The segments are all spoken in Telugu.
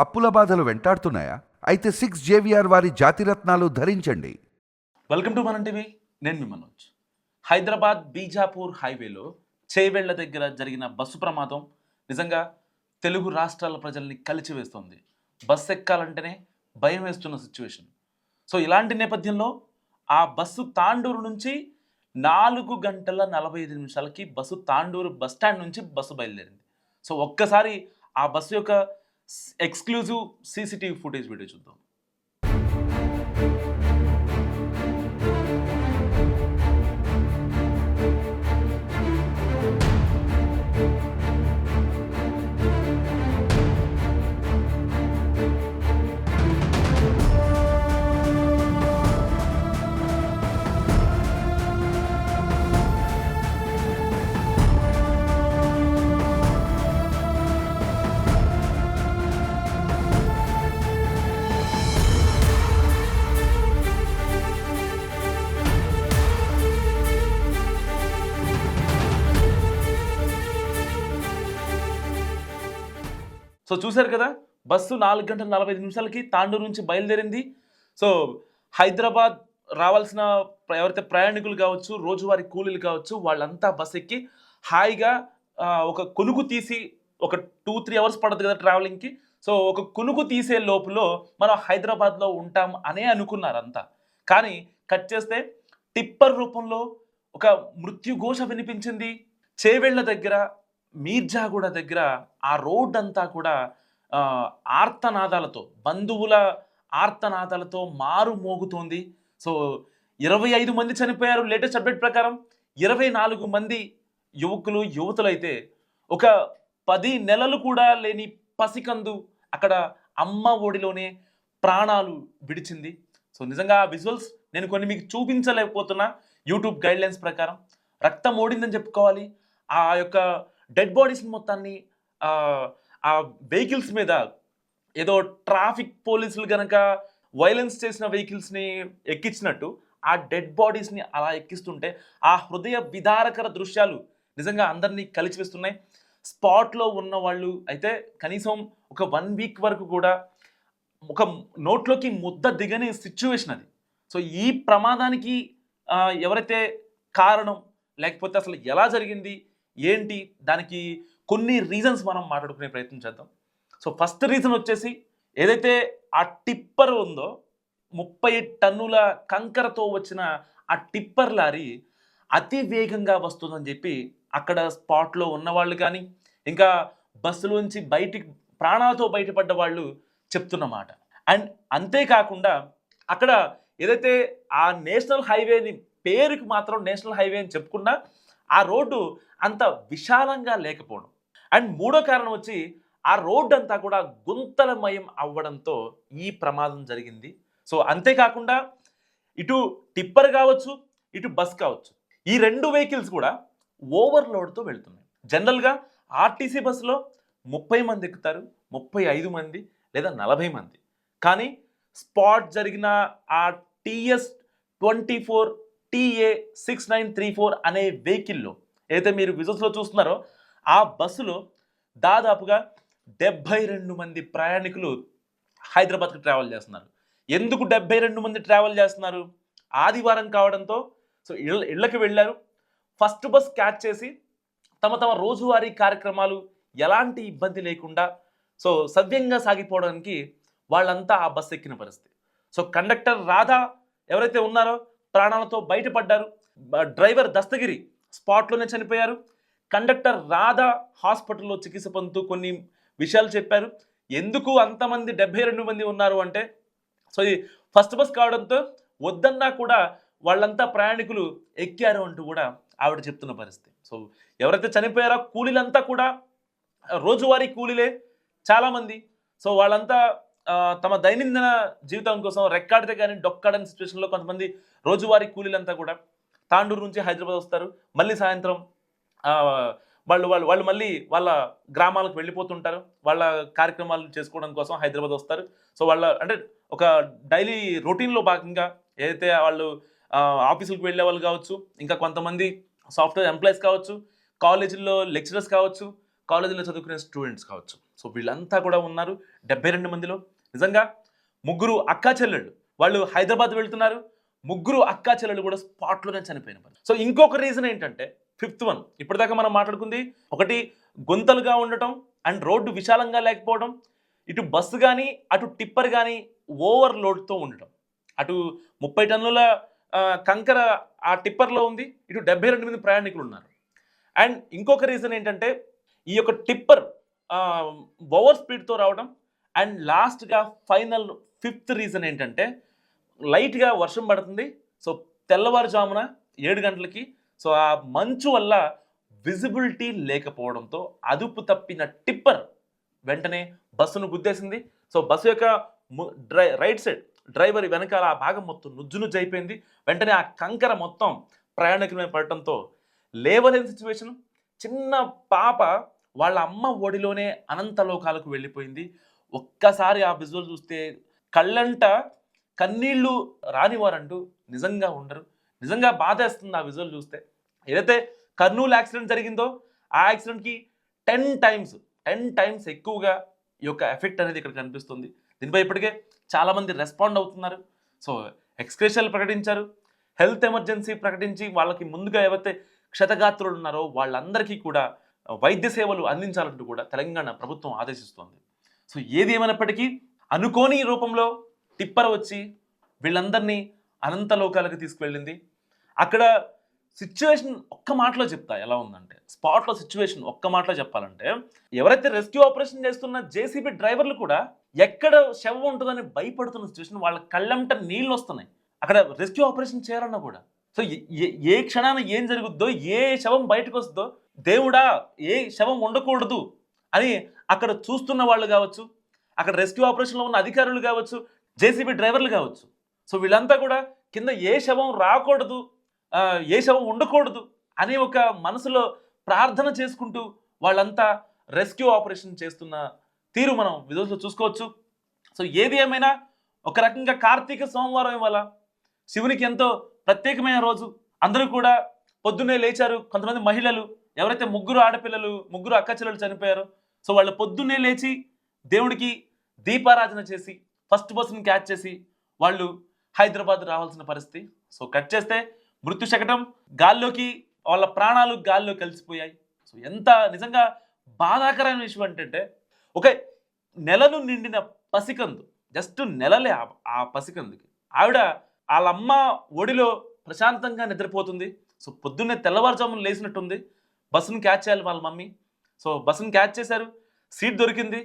అప్పుల బాధలు వెంటాడుతున్నాయా? అయితే సిక్స్ జేవిఆర్ వారి జాతిరత్నాలు ధరించండి. Welcome to Manam TV. నేను మీ మనోజ్. హైదరాబాద్ బీజాపూర్ హైవేలో చేవెళ్ళ దగ్గర జరిగిన బస్సు ప్రమాదం నిజంగా తెలుగు రాష్ట్రాల ప్రజల్ని కలిచివేస్తోంది. బస్సు ఎక్కాలంటేనే భయం వేస్తున్న సిచ్యువేషన్. సో ఇలాంటి నేపథ్యంలో ఆ బస్సు తాండూరు నుంచి నాలుగు గంటల నలభై ఐదు నిమిషాలకి బస్సు తాండూరు బస్ స్టాండ్ నుంచి బస్సు బయలుదేరింది. సో ఒక్కసారి ఆ బస్సు యొక్క ఎక్స్క్లూజివ్ సీసీటీవీ ఫుటేజ్ వీడియో చూద్దాం. సో చూశారు కదా బస్సు నాలుగు గంటల నలభై ఐదు నిమిషాలకి తాండూరు నుంచి బయలుదేరింది. సో హైదరాబాద్ రావాల్సిన ఎవరైతే ప్రయాణికులు కావచ్చు రోజువారీ కూలీలు కావచ్చు వాళ్ళంతా బస్ ఎక్కి హాయిగా ఒక కొనుగు తీసి ఒక టూ త్రీ అవర్స్ పడుతుంది కదా ట్రావెలింగ్కి. సో ఒక కొనుగు తీసే లోపులో మనం హైదరాబాద్లో ఉంటాం అనే అనుకున్నారు అంతా కానీ కట్ చేస్తే టిప్పర్ రూపంలో ఒక మృత్యుఘోష వినిపించింది. చేవెళ్ళ దగ్గర మీర్జాగూడ దగ్గర ఆ రోడ్ అంతా కూడా ఆర్తనాదాలతో బంధువుల ఆర్తనాదాలతో మారు మోగుతోంది. సో ఇరవై ఐదు మంది చనిపోయారు లేటెస్ట్ అప్డేట్ ప్రకారం. ఇరవై నాలుగు మంది యువకులు యువతులైతే ఒక పది నెలలు కూడా లేని పసికందు అక్కడ అమ్మ ఒడిలోనే ప్రాణాలు విడిచింది. సో నిజంగా ఆ విజువల్స్ నేను కొన్ని మీకు చూపించలేకపోతున్నా. యూట్యూబ్ గైడ్లైన్స్ ప్రకారం. రక్తం ఓడిందని చెప్పుకోవాలి. ఆ యొక్క డెడ్ బాడీస్ మొత్తాన్ని ఆ, వెహికల్స్ మీద ఏదో ట్రాఫిక్ పోలీసులు కనుక వైలెన్స్ చేసిన వెహికల్స్ని ఎక్కించినట్టు ఆ డెడ్ బాడీస్ని అలా ఎక్కిస్తుంటే ఆ హృదయ విదారకర దృశ్యాలు నిజంగా అందరినీ కలిచివేస్తున్నాయి స్పాట్లో ఉన్న వాళ్ళు అయితే కనీసం ఒక వన్ వీక్ వరకు కూడా ఒక నోట్లోకి ముద్ద దిగని సిచ్యువేషన్ అది. సో ఈ ప్రమాదానికి ఎవరైతే కారణం లేకపోతే అసలు ఎలా జరిగింది ఏంటి? దానికి కొన్ని రీజన్స్ మనం మాట్లాడుకునే ప్రయత్నం చేద్దాం. సో ఫస్ట్ రీజన్ వచ్చేసి ఏదైతే ఆ టిప్పర్ ఉందో ముప్పై టన్నుల కంకరతో వచ్చిన ఆ టిప్పర్ లారీ అతి వేగంగా వస్తుందని చెప్పి అక్కడ స్పాట్లో ఉన్నవాళ్ళు కానీ ఇంకా బస్సులోంచి బయటికి ప్రాణాలతో బయటపడ్డ వాళ్ళు చెప్తున్నమాట అండ్ అంతేకాకుండా అక్కడ ఏదైతే ఆ నేషనల్ హైవేని పేరుకి మాత్రం నేషనల్ హైవే అని చెప్పుకున్నా ఆ రోడ్డు అంత విశాలంగా లేకపోవడం. అండ్ మూడో కారణం వచ్చి ఆ రోడ్డు అంతా కూడా గుంతలమయం అవ్వడంతో ఈ ప్రమాదం జరిగింది. సో అంతేకాకుండా ఇటు టిప్పర్ కావచ్చు ఇటు బస్ కావచ్చు ఈ రెండు వెహికల్స్ కూడా ఓవర్లోడ్తో వెళ్తున్నాయి. జనరల్గా ఆర్టీసీ బస్సులో ముప్పై మంది ఎక్కుతారు ముప్పై ఐదు మంది లేదా నలభై మంది. కానీ స్పాట్ జరిగిన ఆ TS twenty four TA six nine three four అనే వెహికల్లో ఏదైతే మీరు విజువల్స్లో చూస్తున్నారో ఆ బస్సులో దాదాపుగా డెబ్బై రెండు మంది ప్రయాణికులు హైదరాబాద్కి ట్రావెల్ చేస్తున్నారు. ఎందుకు డెబ్బై రెండు మంది ట్రావెల్ చేస్తున్నారు? ఆదివారం కావడంతో సో ఇళ్ళ ఇళ్ళకి వెళ్ళారు. ఫస్ట్ బస్ క్యాచ్ చేసి తమ తమ రోజువారీ కార్యక్రమాలు ఎలాంటి ఇబ్బంది లేకుండా సో సవ్యంగా సాగిపోవడానికి వాళ్ళంతా ఆ బస్సు ఎక్కిన పరిస్థితి. సో కండక్టర్ రాధా ఎవరైతే ఉన్నారో ప్రాణాలతో బయటపడ్డారు. డ్రైవర్ దస్తగిరి స్పాట్లోనే చనిపోయారు. కండక్టర్ రాధా హాస్పిటల్లో చికిత్స పొందుతూ కొన్ని విషయాలు చెప్పారు. ఎందుకు అంతమంది డెబ్బై రెండు మంది ఉన్నారు అంటే సో ఈ ఫస్ట్ బస్ కావడంతో వద్దన్నా కూడా వాళ్ళంతా ప్రయాణికులు ఎక్కారు అంటూ కూడా ఆవిడ చెప్తున్న పరిస్థితి. సో ఎవరైతే చనిపోయారో కూలీలంతా కూడా రోజువారీ కూలీలే చాలామంది. సో వాళ్ళంతా తమ దైనందిన జీవితం కోసం రెక్కాడితే కానీ డొక్కాడని సిచ్యువేషన్లో కొంతమంది రోజువారీ కూలీలంతా కూడా తాండూరు నుంచి హైదరాబాద్ వస్తారు. మళ్ళీ సాయంత్రం వాళ్ళు వాళ్ళు వాళ్ళు మళ్ళీ వాళ్ళ గ్రామాలకు వెళ్ళిపోతుంటారు. వాళ్ళ కార్యక్రమాలు చేసుకోవడం కోసం హైదరాబాద్ వస్తారు. సో వాళ్ళ అంటే ఒక డైలీ రొటీన్లో భాగంగా ఏదైతే వాళ్ళు ఆఫీసులకు వెళ్ళే వాళ్ళు కావచ్చు ఇంకా కొంతమంది సాఫ్ట్వేర్ ఎంప్లాయీస్ కావచ్చు కాలేజీల్లో లెక్చరర్స్ కావచ్చు కాలేజీలో చదువుకునే స్టూడెంట్స్ కావచ్చు. సో వీళ్ళంతా కూడా ఉన్నారు. డెబ్బై రెండు మందిలో నిజంగా ముగ్గురు అక్కా చెల్లెళ్ళు వాళ్ళు హైదరాబాద్ వెళ్తున్నారు. ముగ్గురు అక్కా చెల్లెళ్ళు కూడా స్పాట్లోనే చనిపోయిన పని. సో ఇంకొక రీజన్ ఏంటంటే ఫిఫ్త్ వన్ ఇప్పటిదాకా మనం మాట్లాడుకుంది ఒకటి గుంతలుగా ఉండటం అండ్ రోడ్డు విశాలంగా లేకపోవడం ఇటు బస్సు కానీ అటు టిప్పర్ కానీ ఓవర్ లోడ్తో ఉండటం. అటు ముప్పై టన్నుల కంకర ఆ టిప్పర్లో ఉంది ఇటు డెబ్బై రెండు మంది ప్రయాణికులు ఉన్నారు. అండ్ ఇంకొక రీజన్ ఏంటంటే ఈ యొక్క టిప్పర్ ఓవర్ స్పీడ్తో రావడం అండ్ లాస్ట్గా ఫైనల్ ఫిఫ్త్ రీజన్ ఏంటంటే లైట్గా వర్షం పడుతుంది. సో తెల్లవారుజామున ఏడు గంటలకి సో ఆ మంచు వల్ల విజిబిలిటీ లేకపోవడంతో అదుపు తప్పిన టిప్పర్ వెంటనే బస్సును గుద్దేసింది. సో బస్సు యొక్క డ్రై రైట్ సైడ్ డ్రైవర్ వెనకాల ఆ భాగం మొత్తం నుజ్జు నుజ్జు అయిపోయింది వెంటనే ఆ కంకర మొత్తం ప్రయాణికుల మీద పడటంతో లేవలేని సిచ్యువేషన్. చిన్న పాప వాళ్ళ అమ్మ ఒడిలోనే అనంత లోకాలకు వెళ్ళిపోయింది. ఒక్కసారి ఆ విజువల్ చూస్తే కళ్ళంట కన్నీళ్ళు రానివారంటూ నిజంగా ఉండరు. నిజంగా బాధేస్తుంది ఆ విజువల్ చూస్తే. ఏదైతే కర్నూలు యాక్సిడెంట్ జరిగిందో ఆ యాక్సిడెంట్కి టెన్ టైమ్స్ టెన్ టైమ్స్ ఎక్కువగా ఈ యొక్క ఎఫెక్ట్ అనేది ఇక్కడ కనిపిస్తుంది. దీనిపై ఇప్పటికే చాలామంది రెస్పాండ్ అవుతున్నారు. సో ఎక్స్క్రేషన్లు ప్రకటించారు. హెల్త్ ఎమర్జెన్సీ ప్రకటించి వాళ్ళకి ముందుగా ఎవరైతే క్షతగాత్రులు ఉన్నారో వాళ్ళందరికీ కూడా వైద్య సేవలు అందించాలంటూ కూడా తెలంగాణ ప్రభుత్వం ఆదేశిస్తోంది. సో ఏది ఏమైనప్పటికీ అనుకోని రూపంలో టిప్పర్ వచ్చి వీళ్ళందరినీ అనంత లోకాలకు తీసుకువెళ్ళింది. అక్కడ సిచ్యువేషన్ ఒక్క మాటలో చెప్తా ఎలా ఉందంటే స్పాట్లో సిచ్యువేషన్ ఒక్క మాటలో చెప్పాలంటే ఎవరైతే రెస్క్యూ ఆపరేషన్ చేస్తున్న జేసీబీ డ్రైవర్లు కూడా ఎక్కడ శవం ఉంటుందని భయపడుతున్న సిచ్యువేషన్ వాళ్ళ కళ్ళంట నీళ్ళు వస్తున్నాయి. అక్కడ రెస్క్యూ ఆపరేషన్ చేయాలన్నా కూడా. సో ఏ- ఏ- ఏ క్షణాన ఏం జరుగుద్దో ఏ శవం బయటకు వస్తుందో దేవుడా ఏ శవం ఉండకూడదు అని అక్కడ చూస్తున్న వాళ్ళు కావచ్చు అక్కడ రెస్క్యూ ఆపరేషన్లో ఉన్న అధికారులు కావచ్చు జేసీబీ డ్రైవర్లు కావచ్చు. సో వీళ్ళంతా కూడా కింద ఏ శవం రాకూడదు ఏ శవం ఉండకూడదు అనే ఒక మనసులో ప్రార్థన చేసుకుంటూ వాళ్ళంతా రెస్క్యూ ఆపరేషన్ చేస్తున్న తీరు మనం విధులతో చూసుకోవచ్చు. సో ఏది ఏమైనా ఒక రకంగా కార్తీక సోమవారం ఇవాళ శివునికి ఎంతో ప్రత్యేకమైన రోజు. అందరూ కూడా పొద్దున్నే లేచారు కొంతమంది మహిళలు ఎవరైతే ముగ్గురు ఆడపిల్లలు ముగ్గురు అక్కచెల్లెలు చనిపోయారో సో వాళ్ళు పొద్దున్నే లేచి దేవుడికి దీపారాధన చేసి ఫస్ట్ బస్సును క్యాచ్ చేసి వాళ్ళు హైదరాబాద్ రావాల్సిన పరిస్థితి. సో కట్ చేస్తే మృత్యు శకటం గాల్లోకి వాళ్ళ ప్రాణాలు గాల్లో కలిసిపోయాయి. సో ఎంత నిజంగా బాధాకరమైన విషయం ఏంటంటే ఒక నెలను నిండిన పసికందు జస్ట్ నెలలే ఆ- పసికందుకి. ఆవిడ వాళ్ళ అమ్మ ఒడిలో ప్రశాంతంగా నిద్రపోతుంది. సో పొద్దున్నే తెల్లవారుజామున లేచినట్టుంది. బస్సును క్యాచ్ చేయాలి వాళ్ళ మమ్మీ. సో బస్సును క్యాచ్ చేశారు. సీట్ దొరికింది.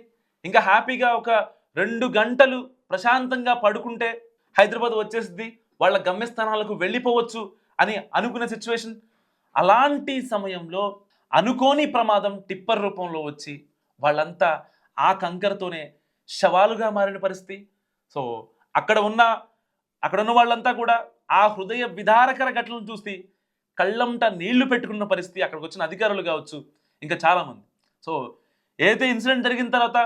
ఇంకా హ్యాపీగా ఒక రెండు గంటలు ప్రశాంతంగా పడుకుంటే హైదరాబాద్ వచ్చేసింది వాళ్ళ గమ్యస్థానాలకు వెళ్ళిపోవచ్చు అని అనుకునే సిచ్యువేషన్ అలాంటి సమయంలో అనుకోని ప్రమాదం టిప్పర్ రూపంలో వచ్చి వాళ్ళంతా ఆ కంకరతోనే శవాలుగా మారిన పరిస్థితి. సో అక్కడ ఉన్న అక్కడ ఉన్న వాళ్ళంతా కూడా ఆ హృదయ విధారకర ఘటనలు చూసి కళ్ళంట నీళ్ళు పెట్టుకున్న పరిస్థితి అక్కడికి వచ్చిన అధికారులు కావచ్చు. ఇంకా చాలామంది. సో ఏదైతే ఇన్సిడెంట్ జరిగిన తర్వాత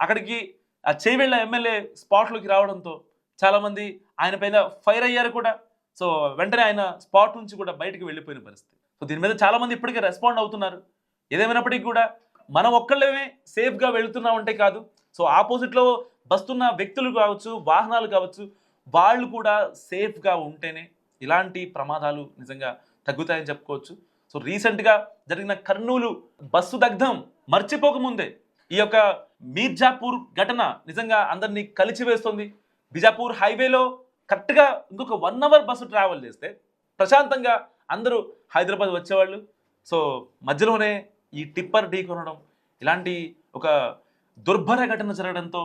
అక్కడికి ఆ చేవెళ్ళ ఎమ్మెల్యే స్పాట్లోకి రావడంతో చాలామంది ఆయన పైన ఫైర్ అయ్యారు కూడా. సో వెంటనే ఆయన స్పాట్ నుంచి కూడా బయటకు వెళ్ళిపోయిన పరిస్థితి. సో దీని మీద చాలామంది ఇప్పటికే రెస్పాండ్ అవుతున్నారు. ఏదేమైనప్పటికీ కూడా మనం ఒక్కళ్ళమే సేఫ్గా వెళుతున్నామంటే కాదు. సో ఆపోజిట్లో వస్తున్న వ్యక్తులు కావచ్చు వాహనాలు కావచ్చు వాళ్ళు కూడా సేఫ్గా ఉంటేనే ఇలాంటి ప్రమాదాలు నిజంగా తగ్గుతాయని చెప్పుకోవచ్చు. సో రీసెంట్గా జరిగిన కర్నూలు బస్సు దగ్ధం మర్చిపోకముందే ఈ యొక్క మీర్జాపూర్ ఘటన నిజంగా అందరినీ కలిచివేస్తుంది. బిజాపూర్ హైవేలో కరెక్ట్గా ఇంకొక వన్ అవర్ బస్సు ట్రావెల్ చేస్తే ప్రశాంతంగా అందరూ హైదరాబాద్ వచ్చేవాళ్ళు. సో మధ్యలోనే ఈ టిప్పర్ ఢీ కొనడం ఇలాంటి ఒక దుర్భర ఘటన జరగడంతో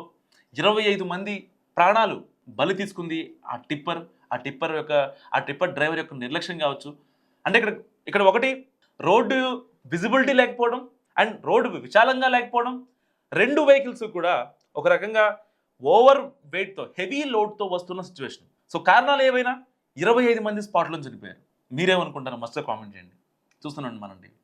ఇరవై ఐదు మంది ప్రాణాలు బలి తీసుకుంది ఆ టిప్పర్. ఆ టిప్పర్ యొక్క ఆ టిప్పర్ డ్రైవర్ యొక్క నిర్లక్ష్యం కావచ్చు అంటే ఇక్కడ ఇక్కడ ఒకటి రోడ్డు విజిబిలిటీ లేకపోవడం అండ్ రోడ్డు విశాలంగా లేకపోవడం. రెండు వెహికల్స్ కూడా ఒక రకంగా ఓవర్ వెయిట్తో హెవీ లోడ్తో వస్తున్న సిచ్యువేషన్ సో కారణాలు ఏవైనా? ఇరవై ఐదు మంది స్పాట్లో చనిపోయారు. మీరేమనుకుంటారు మస్తు కామెంట్ చేయండి. చూస్తున్నాను మనం టీవీ